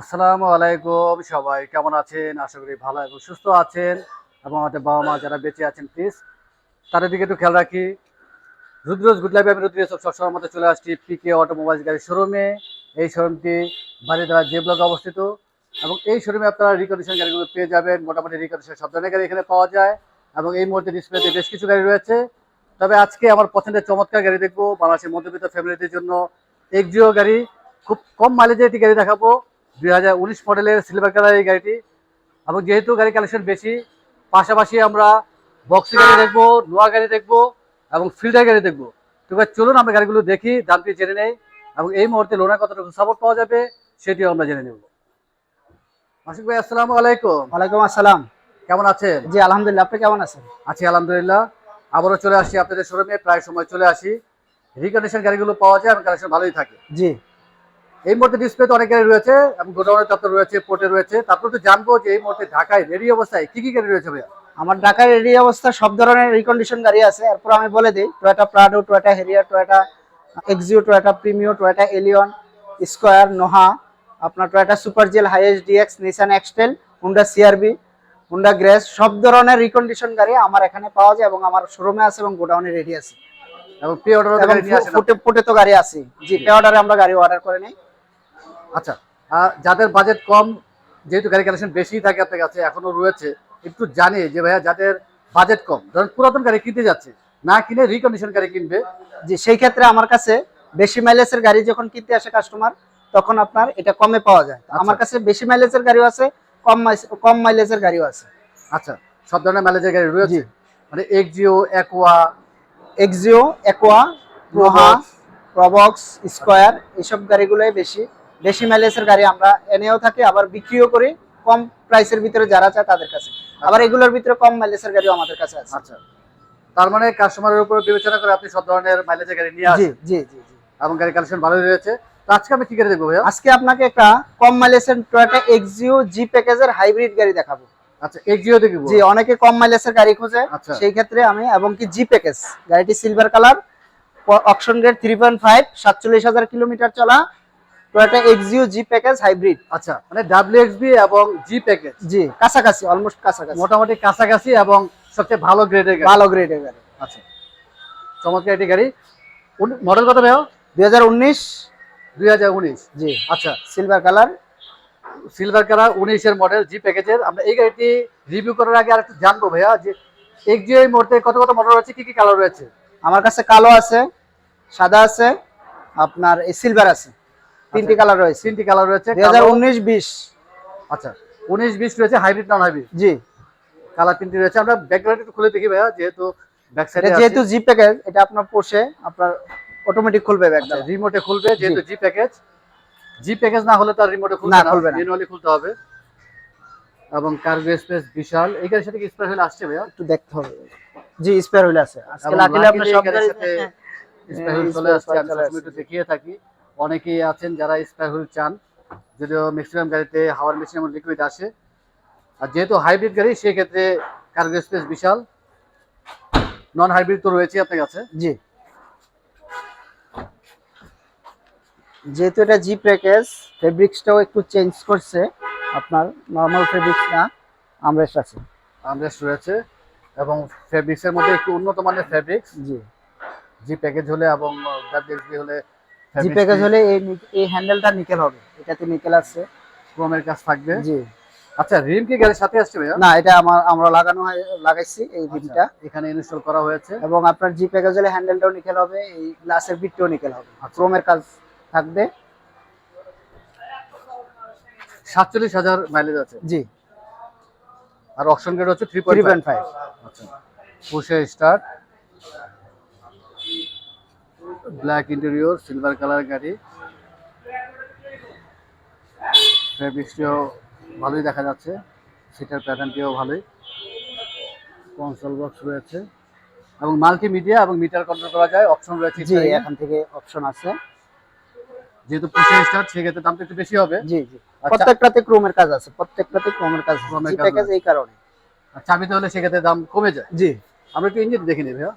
আসসালামু আলাইকুম, সবাই কেমন আছেন? আশা করি ভালো এবং সুস্থ আছেন। এবং আমাদের বাবা মা যারা বেঁচে আছেন প্লিজ তাদের দিকে একটু খেয়াল রাখি। রুদ্রজ গুড লাইফ আমি রুদ্র সবসময় মতো চলে আসছি পিকে অটোমোবাইলস গাড়ির শোরুমে এই শোরুমটি বাড়িদারা যে ব্লকে অবস্থিত। এবং এই শোরুমে আপনারা রিকন্ডিশন গাড়িগুলো পেয়ে যাবেন। মোটামুটি রিকন্ডিশন সব ধরনের গাড়ি এখানে পাওয়া যায়। এবং এই মুহূর্তে ডিসপ্লেতে বেশ কিছু গাড়ি রয়েছে। তবে আজকে আমার পছন্দের চমৎকার গাড়ি দেখব, বাংলাদেশের মধ্যবিত্ত ফ্যামিলিদের জন্য এক্সিও গাড়ি। খুব কম মাইলেজের একটি গাড়ি দেখাবো। দুই হাজার উনিশ মডেলের সিলভার কালার এই গাড়িটি। এবং যেহেতু গাড়ি কালেকশন বেশি পাশাপাশি আমরা বক্সি গাড়ি দেখব নোয়া গাড়ি দেখব এবং ফিল্টার গাড়ি দেখব। তো চলুন আমরা গাড়িগুলো দেখি দামটি জেনে নেই। এবং এই মুহূর্তে লোনের কতটুকু সাপোর্ট পাওয়া যাবে সেটিও আমরা জেনে নেব। মাসিক ভাই আসসালামু আলাইকুম। ওয়ালাইকুম আসসালাম। কেমন আছেন? জি আলহামদুলিল্লাহ আপনি কেমন আছেন? আছি আলহামদুলিল্লাহ। আবারও চলে আসি আপনাদের শোরুমে প্রায় সময় চলে আসি। রিকন্ডিশন গাড়িগুলো পাওয়া যায় এবং কালেকশন ভালোই থাকে। জি। এই মুহূর্তে ডিসপ্লেতে অনেক গাড়ি রয়েছে এবং গোডাউনের তারপর রয়েছে পোর্টে রয়েছে। তারপর তো জানব যে এই মুহূর্তে ঢাকায় রেডি অবস্থায় কি কি গাড়ি রয়েছে ভাইয়া? আমার ঢাকার রেডি অবস্থা সব ধরনের রিকন্ডিশন গাড়ি আছে। এরপর আমি বলে দিই Toyota Prado Toyota Harrier Toyota Axio Toyota Premio Toyota Allion Squire Noah আপনার Toyota super GL Hiace DX Nissan X Trail Honda CRV Honda Grace সব ধরনের রিকন্ডিশন গাড়ি আমার এখানে পাওয়া যায় এবং আমার শোরুমে আছে এবং গোডাউনে রেডি আছে। এবং পে অর্ডার ফুটে ফুটে তো গাড়ি আছে জি পে অর্ডারে আমরা গাড়ি অর্ডার করে নিই। আচ্ছা যাদের বাজেট কম যেহেতু গাড়ি কালেকশন বেশি থাকে আপনার কাছে এখনও রয়েছে একটু জানি যে ভাইয়া যাদের বাজেট কম ধরুন পুরাতন গাড়ি কিনতে যাচ্ছে না কিনে রিকন্ডিশন গাড়ি কিনবে যে সেই ক্ষেত্রে আমার কাছে বেশি মাইলেজের গাড়ি যখন কিনতে আসে কাস্টমার তখন আপনার এটা কমে পাওয়া যায়। তো আমার কাছে বেশি মাইলেজের গাড়িও আছে কম কম মাইলেজের গাড়িও আছে। আচ্ছা সব ধরনের ম্যানেজার গাড়ি রয়েছে। মানে Axio Aqua Axio Aqua Noah Probox square এইসব গাড়িগুলোই বেশি বেশি মাইলেজের গাড়ি আমরা এনেও থাকি আবার বিক্রিও করি কম প্রাইসের ভিতরে যারা চায় তাদের কাছে। আবার এগুলোর ভিতরে কম মাইলেজের গাড়িও আমাদের কাছে আছে। আচ্ছা। তার মানে কাস্টমারের উপর বিবেচনা করে আপনি সব ধরনের মাইলেজের গাড়ি নিয়ে আসেন। জি জি জি এবং গাড়ি কালেকশন ভালোই রয়েছে। তো আজকে আমি কি গাড়ি দেখব ভাইয়া? আজকে আপনাকে একটা কম মাইলেজের টয়োটা এক্সিও জি প্যাকেজের হাইব্রিড গাড়ি দেখাবো। আচ্ছা এক্সিও দেখব। জি অনেকে কম মাইলেজের গাড়ি খোঁজে। আচ্ছা। সেই ক্ষেত্রে আমি এবং কি জি প্যাকেজ গাড়িটি silver colour auction grade three point five সাতচল্লিশ হাজার কিলোমিটার চলা Toyota Axio G package hybrid আচ্ছা মানে ডাব্লিউ এক্সবি এবং জি প্যাকেজ জি কাছাকাছি অলমোস্ট কাছাকাছি। মোটামুটি কাছাকাছি এবং সবচেয়ে ভালো গ্রেডের গাড়ি। ভালো গ্রেডের গাড়ি। আচ্ছা চমৎকার একটি গাড়ি। মডেল কত ভাইয়া দুই হাজার উনিশ। দুই হাজার উনিশ। জি। আচ্ছা। সিলভার কালার সিলভার কালার উনিশের মডেল জি প্যাকেজের আমরা এই গাড়িটি রিভিউ করার আগে আর একটু জানব ভাইয়া যে এক্সিও এই মুহূর্তে কত কত মডেল রয়েছে কি কি কালার রয়েছে? আমার কাছে কালো আছে সাদা আছে আপনার এই সিলভার আছে। তিনটি আচ্ছা। কালার রয়েছে। তিনটি কালার রয়েছে দুই হাজার কালো- উনিশ বিশ। আচ্ছা উনিশ বিশ রয়েছে হাইব্রিড নন হাইব্রিড জি। কালার তিনটি রয়েছে আমরা ব্যাকগ্রাউন্ড একটু খুলে দেখি ভাইয়া যেহেতু ব্যাক সাইডে যেহেতু জি প্যাকেজ এটা আপনার পোষে আপনার অটোমেটিক খুলবে ব্যাগটা রিমোটে খুলবে যেহেতু জি প্যাকেজ জি প্যাকেজ না হলে তার রিমোটে খুলবে না, না খুলবে না। ম্যানুয়ালি খুলতে হবে। এবং কার্গো স্পেস বিশাল। এই গাড়ির সাথে কি স্পেস হলে আসছে ভাইয়া? একটু দেখতে হবে। জি স্পেয়ার হুইল আছে। আজকে এবং লাকিলে আপনি সব গাড়ির সাথে হ্যাঁ, স্পেয়ার হুইল হ্যাঁ, চলে আসছে আমি একটু দেখিয়ে থাকি। অনেকেই আছেন যারা স্পেয়ার হুইল চান যদিও ম্যাক্সিমাম গাড়িতে হাওয়ার মেশিন এবং লিকুইড আসে। আর যেহেতু হাইব্রিড গাড়ি সেই ক্ষেত্রে কার্গো স্পেস বিশাল। নন হাইব্রিড তো রয়েছে আপনার কাছে? জি। যেহেতু এটা জি প্যাকেজ ফেব্রিক্সটাও একটু চেঞ্জ করছে। আপনার নর্মাল ফেব্রিক্স না আমরেস্ট আছে। আমরেস্ট রয়েছে এবং ফেব্রিক্সের মধ্যে একটু উন্নত মানের ফেব্রিক্স জি। জি প্যাকেজ হলে এবং ডাব্লিউএসবি হলে জি প্যাকেজ হলে এই এই হ্যান্ডেলটা নিকেল হবে। এটাতে নিকেল আছে ক্রোমের কাজ থাকবে। জি। আচ্ছা রিম কি গাড়ির সাথে আসছে ভাইয়া? না এটা আমার আমরা লাগানো হয় লাগাইছি এই রিমটা। এখানে ইনস্টল করা হয়েছে। এবং আপনার জি প্যাকেজ হলে হ্যান্ডেলটাও নিকেল হবে এই গ্লাসের বিটটাও নিকেল হবে। আচ্ছা। ক্রোমের কাজ থাকবে। সাতচল্লিশ হাজার মাইলেজ আছে। জি। আর অপশন গ্রেড হচ্ছে থ্রি পয়েন্ট ফাইভ আচ্ছা। Push start black interior silver colour গাড়ি। ফেব্রিক্সটিও ভালোই দেখা যাচ্ছে সিটের প্যাটার্নটিও ভালোই। কনসোল বক্স রয়েছে। এবং মাল্টিমিডিয়া এবং মিটার কন্ট্রোল করা যায় অপশন রয়েছে জি এখান থেকে অপশন আছে। যেহেতু সেক্ষেত্রে দামটা একটু বেশি হবে। জি জি। আচ্ছা। প্রত্যেকটাতে ক্রোমের কাজ আছে প্রত্যেকটাতে ক্রোমের কাজ ক্রোমের কাজ। এই কারণে। আর চাবিতে হলে সেক্ষেত্রে দাম কমে যায়। জি। আমরা একটু ইঞ্জিন দেখে নিই ভাইয়া।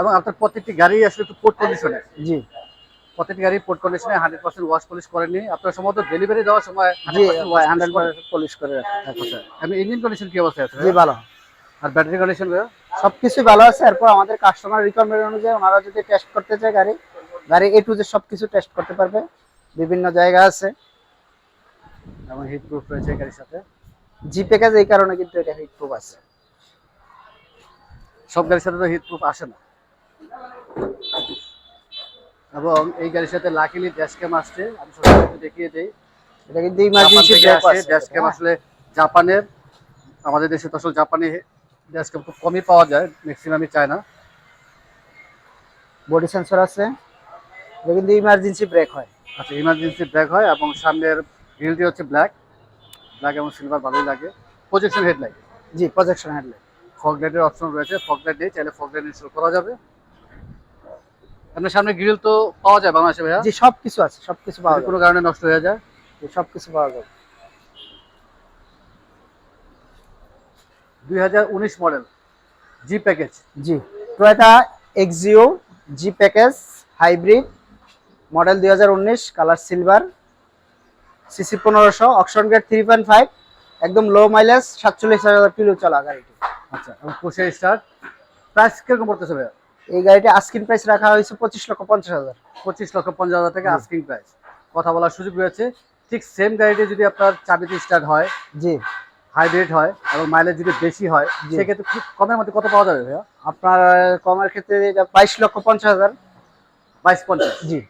এবং আপনার প্রত্যেকটি গাড়ি আসলে একটু পোর্ট কন্ডিশনে জি। প্রত্যেকটি গাড়ি পোর্ট কন্ডিশনে হান্ড্রেড পার্সেন্ট ওয়াশ পলিশ করেনি আপনার সম্ভবত ডেলিভারি দেওয়ার সময় হান্ড্রেড পার্সেন্ট পলিশ করে রাখা। করে। আচ্ছা। ইঞ্জিন কন্ডিশন কি অবস্থায় আছে? জি ভালো। আর ব্যাটারি কন্ডিশন সবকিছু ভালো আছে। এরপর আমাদের কাস্টমার রিকোয়ারমেন্ট অনুযায়ী ওনারা যদি টেস্ট করতে চায় গাড়ি গাড়ি এ টু জে সবকিছু টেস্ট করতে পারবে। বিভিন্ন জায়গা আছে। এবং হিট প্রুফ রয়েছে গাড়ির সাথে। জি প্যাকেজ এই কারণে কিন্তু এটা হিট প্রুফ আছে। সব গাড়ির সাথে তো হিট প্রুফ আসে না। এবং এই গাড়ির সাথে লাকিলি ড্যাশ ক্যাম আসছে। আমি সবাইকে দেখিয়ে দিই। এটা কিন্তু ইমার্জেন্সি ব্রেক আছে ড্যাশ ক্যাম আসলে জাপানের আমাদের দেশে তো আসলে জাপানি ড্যাশ ক্যাম খুব কমই পাওয়া যায় ম্যাক্সিমামই চায় না বডি সেন্সর আছে। এটা কিন্তু ইমার্জেন্সি ব্রেক হয়। আচ্ছা ইমার্জেন্সি ব্রেক হয় এবং সামনের গ্রিলটি হচ্ছে ব্ল্যাক ব্ল্যাক এবং সিলভার ভালোই লাগে। Projection headlight G projection headlight fog লাইটের অপশন রয়েছে। ফগ লাইট দিয়ে চাইলে ফগ লাইট ইনস্টল করা যাবে। আপনার সামনে গ্রিল তো পাওয়া যায় বাংলাদেশে ভাইয়া? জি সবকিছু আছে সবকিছু পাওয়া যদি যাবে কোনো কারণে নষ্ট হয়ে যায়? জি, সবকিছু পাওয়া যাবে দুই হাজার উনিশ model G package G Toyota Axio G package hybrid model দুই হাজার উনিশ কালার সিলভার সিসি পনেরোশো auction grade three point five একদম লো মাইলেজ সাতচল্লিশ হাজার কিলো চলা গাড়িটি। আচ্ছা এবং পুষে স্টার্ট প্রাইস কীরকম পড়তেছে ভাইয়া? এই গাড়িটি আস্কিন প্রাইস রাখা হয়েছে পঁচিশ লক্ষ পঞ্চাশ হাজার। পঁচিশ লক্ষ পঞ্চাশ হাজার টাকা জি। আস্কিং প্রাইস কথা বলার সুযোগ রয়েছে। ঠিক সেম গাড়িটি যদি আপনার চাবিতে স্টার্ট হয় জি। হাইব্রিড হয় এবং মাইলেজ যদি বেশি হয়। সেক্ষেত্রে খুব কমের মধ্যে কত পাওয়া যাবে ভাইয়া? আপনার কমের ক্ষেত্রে এটা বাইশ লক্ষ পঞ্চাশ হাজার। বাইশ পঞ্চাশ। জি।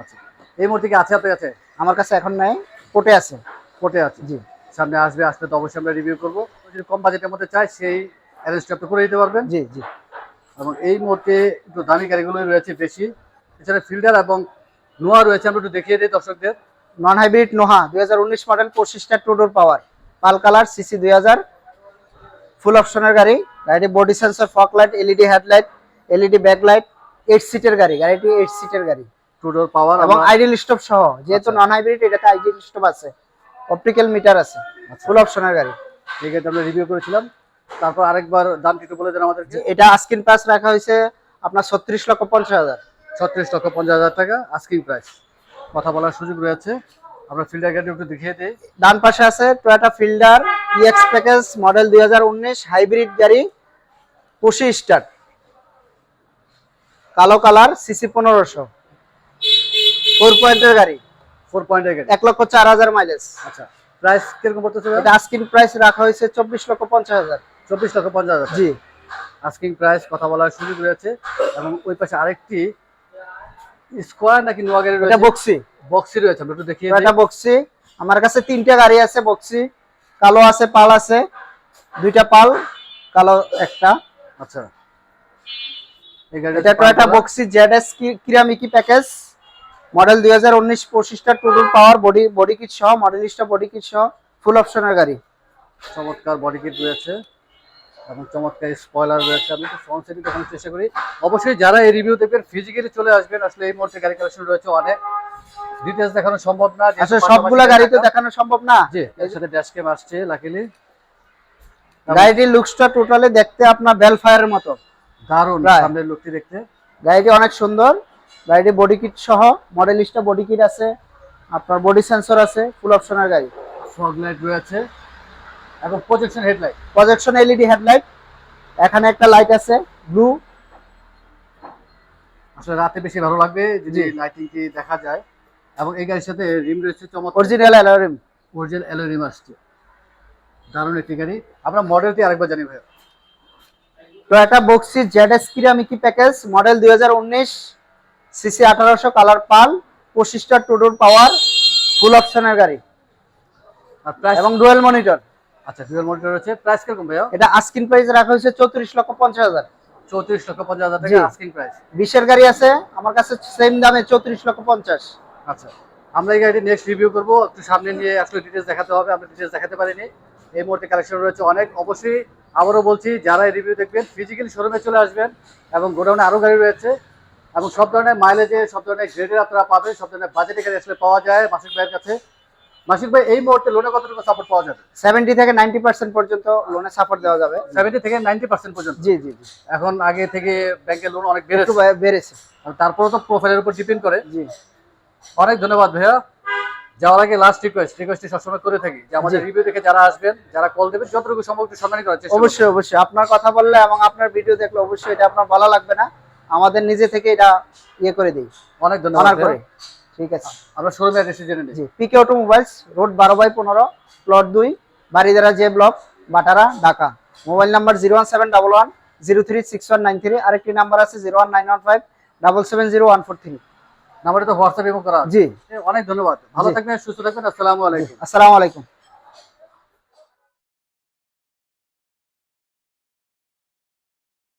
আচ্ছা। এই মুহূর্তে কি আছে আপনার কাছে? আমার কাছে এখন নাই কোটে আছে। কোর্টে আছে? জি। সামনে আসবে আসলে তো অবশ্যই আমরা রিভিউ করব। যদি কম বাজেটের মধ্যে চাই সেই অ্যারেঞ্জটা আপনি করে দিতে পারবেন। জি জি। এবং এই মুহূর্তে একটু দামি গাড়িগুলোই রয়েছে বেশি। এছাড়া ফিল্ডার এবং নোয়া রয়েছে আমরা একটু দেখিয়ে দিই দর্শকদের। নন হাইব্রিড নোহা দুই হাজার উনিশ মডেল পঁচিশটা two door power pearl colour CC দুই হাজার। ফুল অপশনের গাড়ি গাড়িটি body sensor fog light LED headlight LED backlight eight সিটের গাড়ি গাড়িটি এইট সিটের গাড়ি। টু ডোর পাওয়ার এবং আইডিয়াল স্টপ সহ যেহেতু আচ্ছা। নন হাইব্রিড এটাতে আইডিয়াল স্টপ আছে। অপটিক্যাল মিটার আছে। আচ্ছা। ফুল অপশনের গাড়ি। গাড়িটা আমরা রিভিউ করেছিলাম। তারপর আরেকবার দামটি একটু বলে দেন আমাদেরকে। যে এটা আস্কিন প্রাইস রাখা হয়েছে আপনার ছত্রিশ লক্ষ পঞ্চাশ হাজার। ছত্রিশ লক্ষ পঞ্চাশ হাজার টাকা আস্কিং প্রাইস কথা বলার সুযোগ রয়েছে। আমরা ফিল্ডার গাড়ি একটু দেখিয়ে দিই। ডান পাশে আছে Toyota Fielder EX package model দুই হাজার উনিশ হাইব্রিড গাড়ি পঁচিশ স্টার। কালো কালার সিসি পনেরোশো। ফোর পয়েন্টের গাড়ি। ফোর পয়েন্টের গাড়ি। এক লক্ষ চার হাজার মাইলেজ আচ্ছা প্রাইস কীরকম পড়তেছে এটা আস্কিন প্রাইস রাখা হয়েছে চব্বিশ লক্ষ পঞ্চাশ হাজার। চব্বিশ লক্ষ পঞ্চাশ হাজার। জি। আস্কিং প্রাইস কথা বলার সুযোগ রয়েছে। এবং ওই পাশে আরেকটি স্কোয়ার নাকি নোয়া গাড়ি রয়েছে? বক্সি বক্সি রয়েছে আমরা একটু দেখিয়ে এটা বক্সি আমার কাছে তিনটা গাড়ি আছে বক্সি কালো আছে পাল আছে। দুইটা পাল কালো একটা। আচ্ছা। এই গাড়িটা এটা Toyota Voxy Z S কিরামিকি package model দুই হাজার উনিশ পঁচিশটা টুটুল পাওয়ার বডি বডি কিট সহ মডেলিস্টা বডি কিট সহ ফুল অপশনের গাড়ি। চমৎকার বডি কিট রয়েছে এবং চমৎকার স্পয়লার রয়েছে। আমি সাইডে দেখানোর চেষ্টা করি। অবশ্যই যারা এই রিভিউ দেখবেন ফিজিক্যালি চলে আসবেন আসলে এই মুহূর্তে গাড়ি কালেকশন রয়েছে অনেক। ডিটেলস দেখানো সম্ভব না আসলে সবগুলা গাড়ি তো দেখানো সম্ভব না? জি এর সাথে ড্যাশ ক্যাম আসছে লাকিলি গাড়িটির লুকসটা টোটালি দেখতে আপনার বেল ফায়ারের মতো। দারুণ। সামনের লুকটি দেখতে। গাড়িটি অনেক সুন্দর। গাড়িটি বডি কিট সহ মডেলিস্টা বডি কিট আছে আপনার বডি সেন্সর আছে ফুল অপশনের গাড়ি। ফগ লাইট রয়েছে। এবং projection headlight projection LED headlight এখানে একটা লাইট আছে ব্লু আসলে রাতে বেশি ভালো লাগবে যদি। লাইটিংটি দেখা যায়। এবং এই গাড়ির সাথে রিম রয়েছে চমৎকার। Original alloy rim original alloy rim আসছে। দারুণ একটি গাড়ি। আমরা মডেলটি আরেকবার জানি ভাই Toyota Voxy Z S Kirameki package model দুই হাজার উনিশ। সিসি আঠারোশো কালার পাল পঁচিশটা টুডোর পাওয়ার ফুল অপশনের গাড়ি। এবং ডুয়েল মনিটর আচ্ছা ডুয়েল মনিটর রয়েছে প্রাইস কীরকম ভাইয়া? এটা আস্কিন প্রাইস রাখা হয়েছে চৌত্রিশ লক্ষ পঞ্চাশ হাজার। চৌত্রিশ লক্ষ পঞ্চাশ হাজার টাকা আস্কিং প্রাইস বিশের গাড়ি আছে আমার কাছে সেম দামে চৌত্রিশ লক্ষ পঞ্চাশ। আচ্ছা আমরা এই গাড়িটি নেক্সট রিভিউ করব। একটু সামনে নিয়ে আসলে ডিটেলস দেখাতে হবে আমরা ডিটেলস দেখাতে পারিনি। এই মুহূর্তে কালেকশন রয়েছে অনেক। অবশ্যই আবারও বলছি যারা এই রিভিউ দেখবেন ফিজিক্যালি শোরুমে চলে আসবেন এবং গোডাউনে আরও গাড়ি রয়েছে এবং সব ধরনের মাইলেজে সব ধরনের গ্রেডের আপনারা পাবেন সব ধরনের বাজেটে গাড়ি আসলে পাওয়া যায় মাসিক ভাইয়ের কাছে। মাসিক ভাই এই মুহূর্তে লোনে কতটুকু সাপোর্ট পাওয়া যাবে? সেভেন্টি থেকে নাইনটি পার্সেন্ট পর্যন্ত লোনে সাপোর্ট দেওয়া যাবে। সেভেন্টি থেকে নাইনটি পার্সেন্ট পর্যন্ত? জি জি জি। এখন আগে থেকে ব্যাংকের লোন অনেক বেড়েছে। বেড়েছে। তারপরে তো প্রোফাইলের উপর ডিপেন্ড করে। জি। অনেক ধন্যবাদ ভাইয়া। যাওয়ার আগে লাস্ট রিকোয়েস্ট রিকোয়েস্টটি সবসময় করে থাকি। যে আমাদের। রিভিউ দেখে যারা আসবেন যারা কল দেবেন যতটুকু সম্ভব সম্মানিত করার চেষ্টা অবশ্যই অবশ্যই। আপনার কথা বললে এবং আপনার ভিডিও দেখলে অবশ্যই এটা আপনার ভালো লাগবে না। আমাদের নিজে থেকে এটা ইয়ে করে দিই। অনেক ধন্যবাদ করে। ঠিক আছে। আমরা শোরুমে অ্যাড্রেসে জেনে নিই। জি পিকে অটোমোবাইলস রোড বারো বাই পনেরো প্লট দুই Baridhara J block Bhatara Dhaka. Mobile number zero one seven double one zero three six one nine three আরেকটি নাম্বার আছে zero one nine one five double seven zero one four three নাম্বারে তো WhatsApp এবং করা জি। অনেক ধন্যবাদ। ভালো থাকবেন সুস্থ থাকবেন আসসালামু আলাইকুম। আসসালামু আলাইকুম।